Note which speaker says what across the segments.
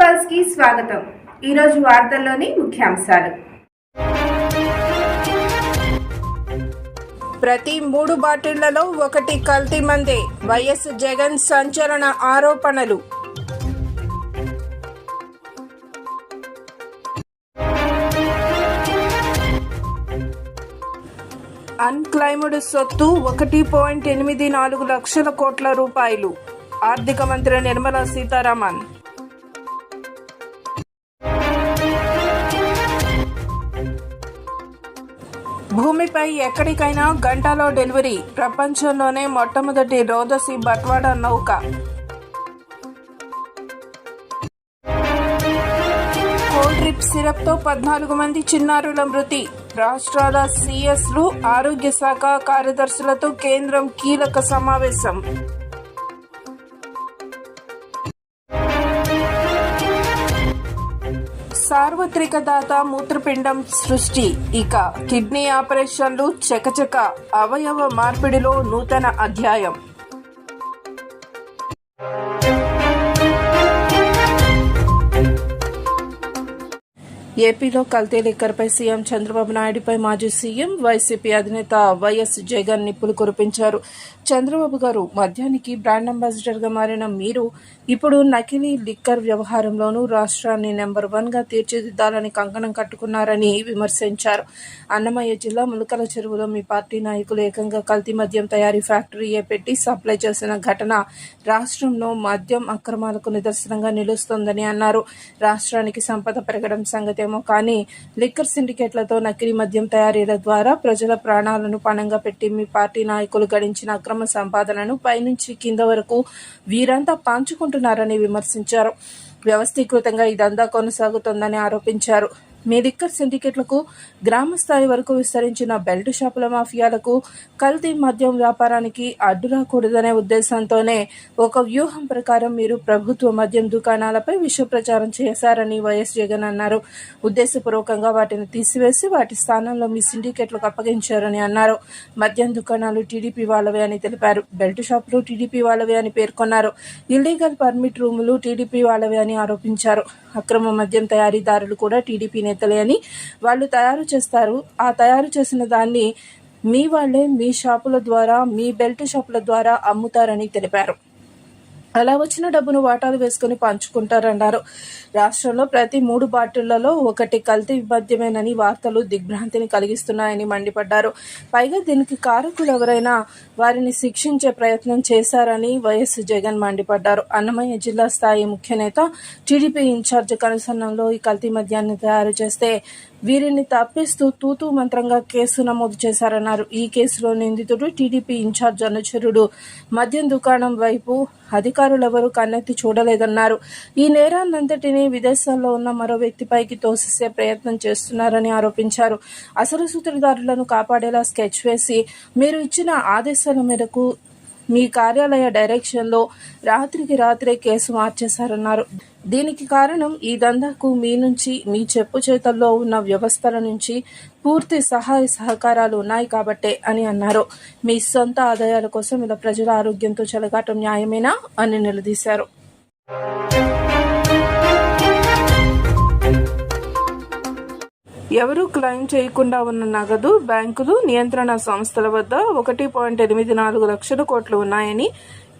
Speaker 1: పల్స్కి స్వాగతం. ఈరోజు వార్తల్లోని ముఖ్యాంశాలు. ప్రతి మూడు బాటిళ్ళలో ఒకటి కల్తీ మందే. వైఎస్ జగన్ సంచలన ఆరోపణలు. అన్క్లైమ్డ్ సొత్తు ఒకటి పాయింట్ ఎనిమిది నాలుగు లక్షల కోట్ల రూపాయలు. ఆర్థిక మంత్రి నిర్మలా సీతారామన్. భూమిపై ఎక్కడికైనా గంటలో డెలివరీ ప్రపంచంలోనే మొట్టమొదటి రోదసి బట్వాడ నౌక. కోల్డ్ సిరప్తో సిరప్తో పద్నాలుగు మంది చిన్నారుల మృతి. రాష్ట్రాల సీఎస్లు ఆరోగ్య శాఖ కార్యదర్శులతో కేంద్రం కీలక సమావేశం. సార్వత్రిక దాత మూత్రపిండం సృష్టి. ఇక కిడ్నీ ఆపరేషన్లు చకచక అవయవ మార్పిడిలో నూతన అధ్యాయం. ఏపీలో కల్తీ లిక్కర్పై సీఎం చంద్రబాబు నాయుడుపై మాజీ సీఎం వైసీపీ అధినేత వైఎస్ జగన్ నిప్పులు కురిపించారు. చంద్రబాబు గారు మద్యానికి బ్రాండ్ అంబాసిడర్గా మారిన మీరు ఇప్పుడు నకిలీ లిక్కర్ వ్యవహారంలోనూ రాష్ట్రాన్ని నెంబర్ వన్గా తీర్చిదిద్దాలని కంకణం కట్టుకున్నారని విమర్శించారు. అన్నమయ్య జిల్లా ములకల చెరువులో మీ పార్టీ నాయకులు ఏకంగా కల్తీ మద్యం తయారీ ఫ్యాక్టరీయే పెట్టి సప్లై చేసిన ఘటన రాష్ట్రంలో మద్యం అక్రమాలకు నిదర్శనంగా నిలుస్తోందని అన్నారు. రాష్ట్రానికి సంపద పెరగడం సంగతి సంగతేమో కానీ లిక్కర్ సిండికేట్లతో నకిలీ మద్యం తయారీల ద్వారా ప్రజల ప్రాణాలను పణంగా పెట్టి మీ పార్టీ నాయకులు గడించిన అక్రమ సంపాదనను పైనుంచి కింద వరకు వీరంతా పంచుకుంటున్నారని విమర్శించారు. వ్యవస్థీకృతంగా ఇదంతా కొనసాగుతోందని ఆరోపించారు. మీ సిండికేట్లకు గ్రామ స్థాయి వరకు విస్తరించిన బెల్ట్ షాపుల మాఫియాలకు కల్తీ మద్యం వ్యాపారానికి అడ్డు రాకూడదనే ఉద్దేశంతోనే ఒక వ్యూహం ప్రకారం మీరు ప్రభుత్వ మద్యం దుకాణాలపై విష ప్రచారం చేశారని వైఎస్ జగన్ అన్నారు. ఉద్దేశపూర్వకంగా వాటిని తీసివేసి వాటి స్థానంలో మీ సిండికేట్లకు అప్పగించారని అన్నారు. మద్యం దుకాణాలు టీడీపీ వాళ్ళవే అని తెలిపారు. బెల్ట్ షాపులు టీడీపీ వాళ్ళవే అని పేర్కొన్నారు. ఇల్లీగల్ పర్మిట్ రూములు టీడీపీ వాళ్ళవే అని ఆరోపించారు. అక్రమ మద్యం తయారీదారులు కూడా టీడీపీ నేతలే అని వాళ్ళు తయారు చేస్తారు. ఆ తయారు చేసిన దాన్ని మీ వాళ్ళే మీ షాపుల ద్వారా మీ బెల్ట్ షాపుల ద్వారా అమ్ముతారని తెలిపారు. అలా వచ్చిన డబ్బును వాటాలు వేసుకుని పంచుకుంటారన్నారు. రాష్ట్రంలో ప్రతి మూడు బాటిళ్ళలో ఒకటి కల్తీ మద్యమేనని వార్తలు దిగ్భ్రాంతిని కలిగిస్తున్నాయని మండిపడ్డారు. పైగా దీనికి కారకులు ఎవరైనా వారిని శిక్షించే ప్రయత్నం చేశారని వైఎస్ జగన్ మండిపడ్డారు. అన్నమయ్య జిల్లా స్థాయి ముఖ్య నేత టీడీపీ ఇన్ఛార్జ్ కనుసన్నంలో ఈ కల్తీ మద్యాన్ని తయారు చేస్తే వీరిని తప్పిస్తూ తూతూ మంత్రంగా కేసు నమోదు చేశారన్నారు. ఈ కేసులో నిందితుడు టీడీపీ ఇన్ఛార్జ్ అనుచరుడు మద్యం దుకాణం వైపు అధికారులెవరూ కన్నెత్తి చూడలేదన్నారు. ఈ నేరాన్నంతటినీ విదేశాల్లో ఉన్న మరో వ్యక్తిపైకి తోసిసే ప్రయత్నం చేస్తున్నారని ఆరోపించారు. అసలు సూత్రధారులను కాపాడేలా స్కెచ్ వేసి మీరు ఇచ్చిన ఆదేశాల మేరకు మీ కార్యాలయ డైరెక్షన్లో రాత్రికి రాత్రే కేసు మార్చేశారన్నారు. దీనికి కారణం ఈ దందాకు మీ నుంచి మీ చెప్పు చేతల్లో ఉన్న వ్యవస్థల నుంచి పూర్తి సహాయ సహకారాలు ఉన్నాయి కాబట్టే అని అన్నారు. మీ సొంత ఆదాయాల కోసం ఇలా ప్రజల ఆరోగ్యంతో చెలగాటం న్యాయమేనా అని నిలదీశారు. ఎవరూ క్లెయిమ్ చేయకుండా ఉన్న నగదు బ్యాంకులు నియంత్రణ సంస్థల వద్ద ఒకటి పాయింట్ ఎనిమిది నాలుగు లక్షల కోట్లు ఉన్నాయని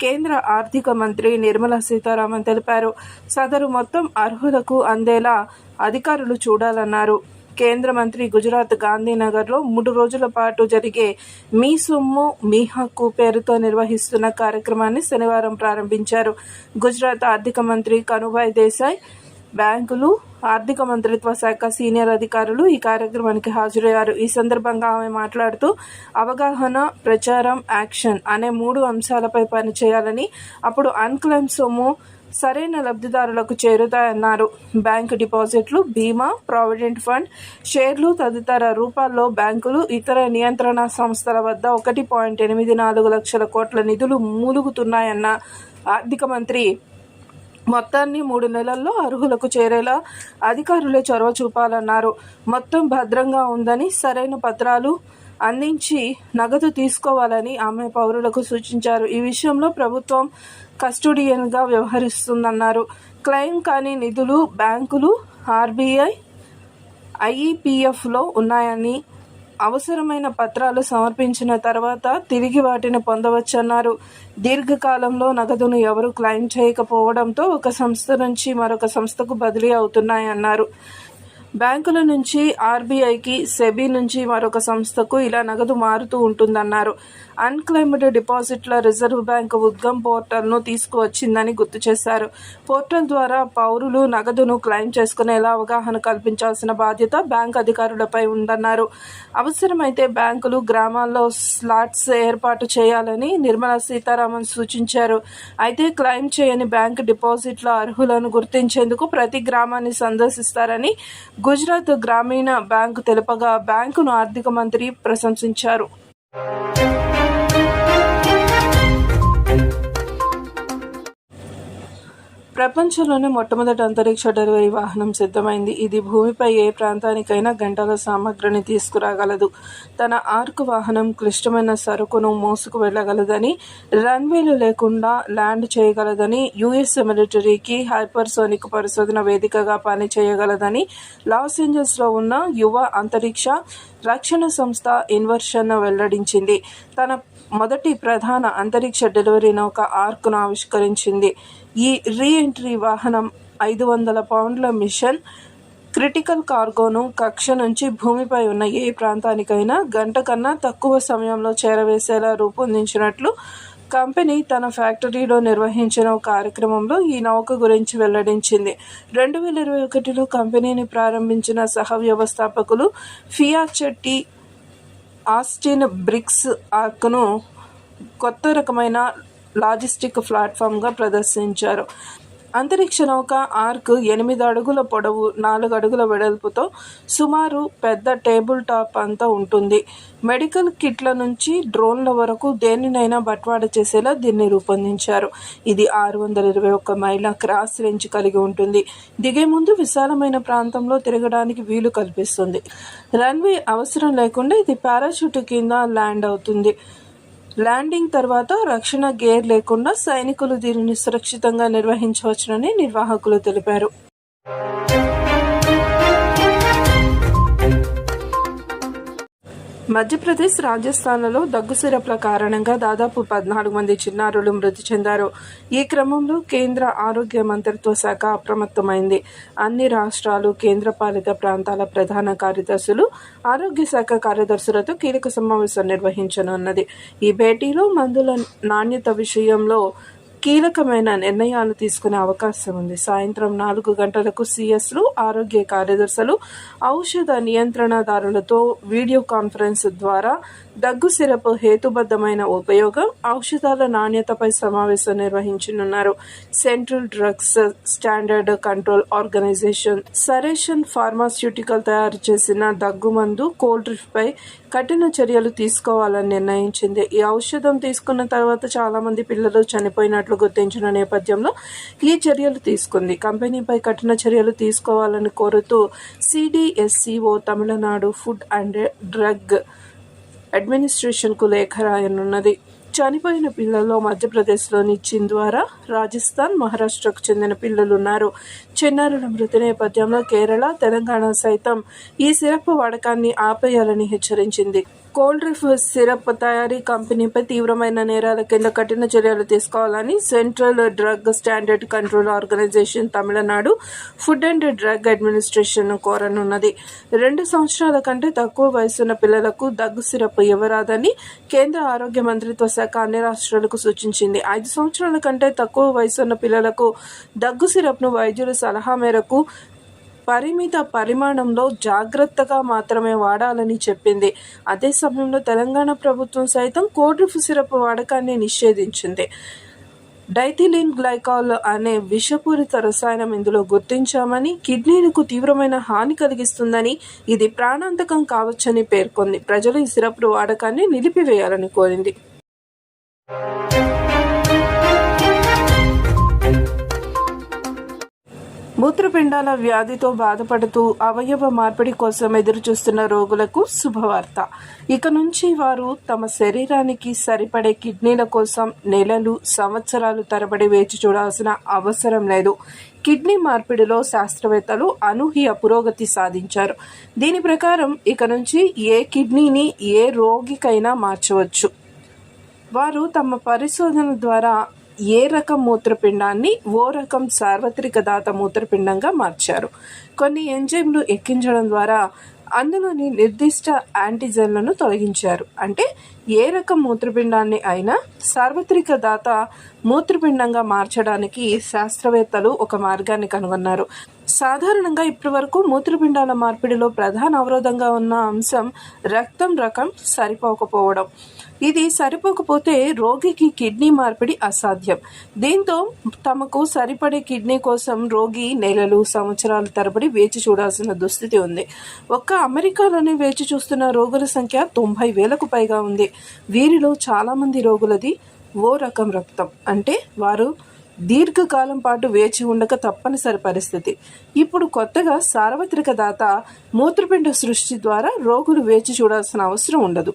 Speaker 1: కేంద్ర ఆర్థిక మంత్రి నిర్మలా సీతారామన్ తెలిపారు. సదరు మొత్తం అర్హులకు అందేలా అధికారులు చూడాలన్నారు. కేంద్ర మంత్రి గుజరాత్ గాంధీనగర్లో మూడు రోజుల పాటు జరిగే మీ సొమ్ము మీ హక్కు పేరుతో నిర్వహిస్తున్న కార్యక్రమాన్ని శనివారం ప్రారంభించారు. గుజరాత్ ఆర్థిక మంత్రి కనుభాయ్ దేశాయ్ బ్యాంకులు ఆర్థిక మంత్రిత్వ శాఖ సీనియర్ అధికారులు ఈ కార్యక్రమానికి హాజరయ్యారు. ఈ సందర్భంగా ఆమె మాట్లాడుతూ అవగాహన ప్రచారం యాక్షన్ అనే మూడు అంశాలపై పనిచేయాలని అప్పుడు అన్క్లెయిమ్ సొమ్ము సరైన లబ్ధిదారులకు చేరుతాయన్నారు. బ్యాంకు డిపాజిట్లు బీమా ప్రావిడెంట్ ఫండ్ షేర్లు తదితర రూపాల్లో బ్యాంకులు ఇతర నియంత్రణ సంస్థల వద్ద ఒకటి పాయింట్ ఎనిమిది నాలుగు లక్షల కోట్ల నిధులు మూలుగుతున్నాయన్న ఆర్థిక మంత్రి మొత్తాన్ని మూడు నెలల్లో అర్హులకు చేరేలా అధికారులే చొరవ చూపాలన్నారు. మొత్తం భద్రంగా ఉందని సరైన పత్రాలు అందించి నగదు తీసుకోవాలని ఆమె పౌరులకు సూచించారు. ఈ విషయంలో ప్రభుత్వం కస్టోడియన్గా వ్యవహరిస్తుందన్నారు. క్లెయిమ్ కాని నిధులు బ్యాంకులు ఆర్బీఐ ఐఈపీఎఫ్లో ఉన్నాయని అవసరమైన పత్రాలు సమర్పించిన తర్వాత తిరిగి వాటిని పొందవచ్చన్నారు. దీర్ఘకాలంలో నగదును ఎవరు క్లెయిమ్ చేయకపోవడంతో ఒక సంస్థ నుంచి మరొక సంస్థకు బదిలీ అవుతున్నాయన్నారు. బ్యాంకుల నుంచి ఆర్బీఐకి సెబీ నుంచి మరొక సంస్థకు ఇలా నగదు మారుతూ ఉంటుందన్నారు. అన్క్లైమ్డ్ డిపాజిట్ల రిజర్వ్ బ్యాంక్ ఉద్గమ్ పోర్టల్ను తీసుకువచ్చిందని గుర్తు చేశారు. పోర్టల్ ద్వారా పౌరులు నగదును క్లెయిమ్ చేసుకునేలా అవగాహన కల్పించాల్సిన బాధ్యత బ్యాంక్ అధికారులపై ఉందన్నారు. అవసరమైతే బ్యాంకులు గ్రామాల్లో స్లాట్స్ ఏర్పాటు చేయాలని నిర్మలా సీతారామన్ సూచించారు. అయితే క్లెయిమ్ చేయని బ్యాంక్ డిపాజిట్ల అర్హులను గుర్తించేందుకు ప్రతి గ్రామాన్ని సందర్శిస్తారని గుజరాత్ గ్రామీణ బ్యాంకు తెలుపగా బ్యాంకును ఆర్థిక మంత్రి ప్రశంసించారు. ప్రపంచంలోనే మొట్టమొదటి అంతరిక్ష డెలివరీ వాహనం సిద్ధమైంది. ఇది భూమిపై ఏ ప్రాంతానికైనా గంటల సామగ్రిని తీసుకురాగలదు. తన ఆర్క్ వాహనం క్లిష్టమైన సరుకును మోసుకు వెళ్ళగలదని రన్వేలు లేకుండా ల్యాండ్ చేయగలదని యుఎస్ మిలిటరీకి హైపర్సోనిక్ పరిశోధన వేదికగా పనిచేయగలదని లాస్ ఏంజల్స్లో ఉన్న యువ అంతరిక్ష రక్షణ సంస్థ ఇన్వర్షన్ వెల్లడించింది. తన మొదటి ప్రధాన అంతరిక్ష డెలివరీ నౌక ఆర్క్ను ఆవిష్కరించింది. ఈ రీ ఎంట్రీ వాహనం ఐదు వందల పౌండ్ల మిషన్ క్రిటికల్ కార్గోను కక్ష నుంచి భూమిపై ఉన్న ఏ ప్రాంతానికైనా గంట కన్నా తక్కువ సమయంలో చేరవేసేలా రూపొందించినట్లు కంపెనీ తన ఫ్యాక్టరీలో నిర్వహించిన కార్యక్రమంలో ఈ నౌక గురించి వెల్లడించింది. రెండు వేల ఇరవై ఒకటిలో కంపెనీని ప్రారంభించిన సహ వ్యవస్థాపకులు ఫియాచెట్టి ఆస్టిన్ బ్రిక్స్ ఆర్క్ను కొత్త రకమైన లాజిస్టిక్ ప్లాట్ఫామ్గా ప్రదర్శించారు. అంతరిక్ష నౌక ఆర్క్ ఎనిమిది అడుగుల పొడవు నాలుగు అడుగుల వెడల్పుతో సుమారు పెద్ద టేబుల్ టాప్ అంతా ఉంటుంది. మెడికల్ కిట్ల నుంచి డ్రోన్ల వరకు దేనినైనా బట్వాడ చేసేలా దీన్ని రూపొందించారు. ఇది ఆరు వందల ఇరవై ఒక్క మైళ్ళ క్రాస్ రేంజ్ కలిగి ఉంటుంది. దిగే ముందు విశాలమైన ప్రాంతంలో తిరగడానికి వీలు కల్పిస్తుంది. రన్వే అవసరం లేకుండా ఇది పారాషూట్ కింద ల్యాండ్ అవుతుంది. ల్యాండింగ్ తర్వాత రక్షణ గేర్ లేకుండా సైనికులు దీనిని సురక్షితంగా నిర్వహించవచ్చునని నిర్వాహకులు తెలిపారు. మధ్యప్రదేశ్ రాజస్థాన్లలో దగ్గు సిరప్ల కారణంగా దాదాపు పద్నాలుగు మంది చిన్నారులు మృతి చెందారు. ఈ క్రమంలో కేంద్ర ఆరోగ్య మంత్రిత్వ శాఖ అప్రమత్తమైంది. అన్ని రాష్ట్రాలు కేంద్రపాలిత ప్రాంతాల ప్రధాన కార్యదర్శులు ఆరోగ్య శాఖ కార్యదర్శులతో కీలక సమావేశం నిర్వహించనున్నది. ఈ భేటీలో మందుల నాణ్యత విషయంలో కీలకమైన నిర్ణయాలు తీసుకునే అవకాశం ఉంది. సాయంత్రం నాలుగు గంటలకు సిఎస్లు ఆరోగ్య కార్యదర్శులు ఔషధ నియంత్రణదారులతో వీడియో కాన్ఫరెన్స్ ద్వారా దగ్గు సిరప్ హేతుబద్ధమైన ఉపయోగం ఔషధాల నాణ్యతపై సమావేశం నిర్వహించనున్నారు. Central drugs standard control organisation Sresan pharmaceutical తయారు చేసిన దగ్గు మందు పై కఠిన చర్యలు తీసుకోవాలని నిర్ణయించింది. ఈ ఔషధం తీసుకున్న తర్వాత చాలా మంది పిల్లలు చనిపోయినట్లు గుర్తించిన నేపథ్యంలో ఈ చర్యలు తీసుకుంది. కంపెనీపై కఠిన చర్యలు తీసుకోవాలని కోరుతూ CDSCO Tamil Nadu food and drug అడ్మినిస్ట్రేషన్కు లేఖ రాయనున్నది. చనిపోయిన పిల్లల్లో మధ్యప్రదేశ్లోని చింద్వారా రాజస్థాన్ మహారాష్ట్రకు చెందిన పిల్లలున్నారు. చిన్నారుల మృతి నేపథ్యంలో కేరళ తెలంగాణ సైతం ఈ సిరప్ వాడకాన్ని ఆపేయాలని హెచ్చరించింది. కోల్డ్ రిఫ్ సిరప్ తయారీ కంపెనీపై తీవ్రమైన నేరాల కింద కఠిన చర్యలు తీసుకోవాలని central drug standard control organization Tamil Nadu food and drug administration కోరనున్నది. రెండు సంవత్సరాల కంటే తక్కువ వయసున్న పిల్లలకు దగ్గు సిరప్ ఇవ్వరాదని కేంద్ర ఆరోగ్య మంత్రిత్వ శాఖ అన్ని రాష్ట్రాలకు సూచించింది. ఐదు సంవత్సరాల కంటే తక్కువ వయసున్న పిల్లలకు దగ్గు సిరప్ను వైద్యుల సలహా మేరకు పరిమిత పరిమాణంలో జాగ్రత్తగా మాత్రమే వాడాలని చెప్పింది. అదే సమయంలో తెలంగాణ ప్రభుత్వం సైతం కోడ్రిఫ్ సిరప్ వాడకాన్ని నిషేధించింది. డైథిలిన్ గ్లైకాల్ అనే విషపూరిత రసాయనం ఇందులో గుర్తించామని కిడ్నీలకు తీవ్రమైన హాని కలిగిస్తుందని ఇది ప్రాణాంతకం కావచ్చని పేర్కొంది. ప్రజలు ఈ సిరప్ వాడకాన్ని నిలిపివేయాలని కోరింది. మూత్రపిండాల వ్యాధితో బాధపడుతూ అవయవ మార్పిడి కోసం ఎదురుచూస్తున్న రోగులకు శుభవార్త. ఇక నుంచి వారు తమ శరీరానికి సరిపడే కిడ్నీల కోసం నెలలు సంవత్సరాలు తరబడి వేచి చూడాల్సిన అవసరం లేదు. కిడ్నీ మార్పిడిలో శాస్త్రవేత్తలు అనూహ్య పురోగతి సాధించారు. దీని ప్రకారం ఇక నుంచి ఏ కిడ్నీని ఏ రోగికైనా మార్చవచ్చు. వారు తమ పరిశోధన ద్వారా ఏ రకం మూత్రపిండాన్ని ఓ రకం సార్వత్రిక దాత మూత్రపిండంగా మార్చారు. కొన్ని ఎంజైమ్లు ఎక్కించడం ద్వారా అందులోని నిర్దిష్ట యాంటీజెన్లను తొలగించారు. అంటే ఏ రకం మూత్రపిండాన్ని అయినా సార్వత్రిక దాత మూత్రపిండంగా మార్చడానికి శాస్త్రవేత్తలు ఒక మార్గాన్ని కనుగొన్నారు. సాధారణంగా ఇప్పటి వరకు మూత్రపిండాల మార్పిడిలో ప్రధాన అవరోధంగా ఉన్న అంశం రక్తం రకం సరిపోకపోవడం. ఇది సరిపోకపోతే రోగికి కిడ్నీ మార్పిడి అసాధ్యం. దీంతో తమకు సరిపడే కిడ్నీ కోసం రోగి నెలలు సంవత్సరాల తరబడి వేచి చూడాల్సిన దుస్థితి ఉంది. ఒక్క అమెరికాలోనే వేచి చూస్తున్న రోగుల సంఖ్య తొంభై వేలకు పైగా ఉంది. వీరిలో చాలామంది రోగులది ఓ రకం రక్తం. అంటే వారు దీర్ఘకాలం పాటు వేచి ఉండక తప్పనిసరి పరిస్థితి. ఇప్పుడు కొత్తగా సార్వత్రిక దాత మూత్రపిండ సృష్టి ద్వారా రోగులు వేచి చూడాల్సిన అవసరం ఉండదు.